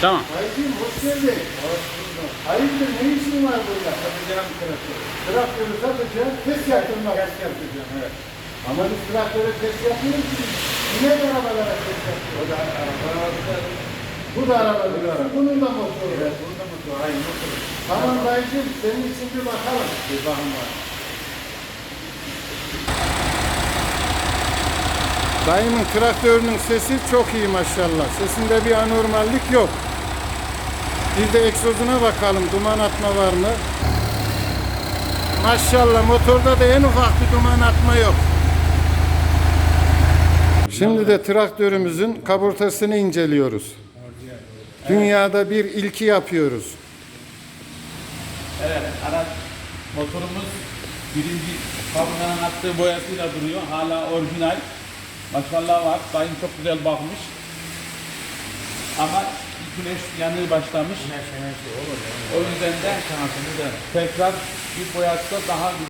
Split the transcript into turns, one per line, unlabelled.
Tamam.
Dayıcığım hoş geldin. Hoş bulduk. Hayırdır ne işin var burada? Satacağım traktörü. Traktörü satacağım, test yaptırmak. Test yaptıracağım evet. Ama biz traktöre test yapmıyoruz ki. Niye arabalara test yapıyoruz? O da araba. Bu da araba. Bu da araba. Bunun da motoru. Evet, bunun da motoru. Aynı motoru. Tamam dayıcığım, senin için bir bakalım. Bir bakın var. Dayımın traktörünün sesi çok iyi maşallah. Sesinde bir anormallik yok. Bir de egzozuna bakalım duman atma var mı? Maşallah motorda da en ufak bir duman atma yok. Şimdi de traktörümüzün kaburtasını inceliyoruz. Dünyada bir ilki yapıyoruz.
Evet, araç motorumuz birinci fabrikanın attığı boyasıyla duruyor. Hala orijinal. Maşallah var. Dayım çok güzel bakmış. Ama güneş yanığı başlamış. O yüzden de tekrar bir boyası daha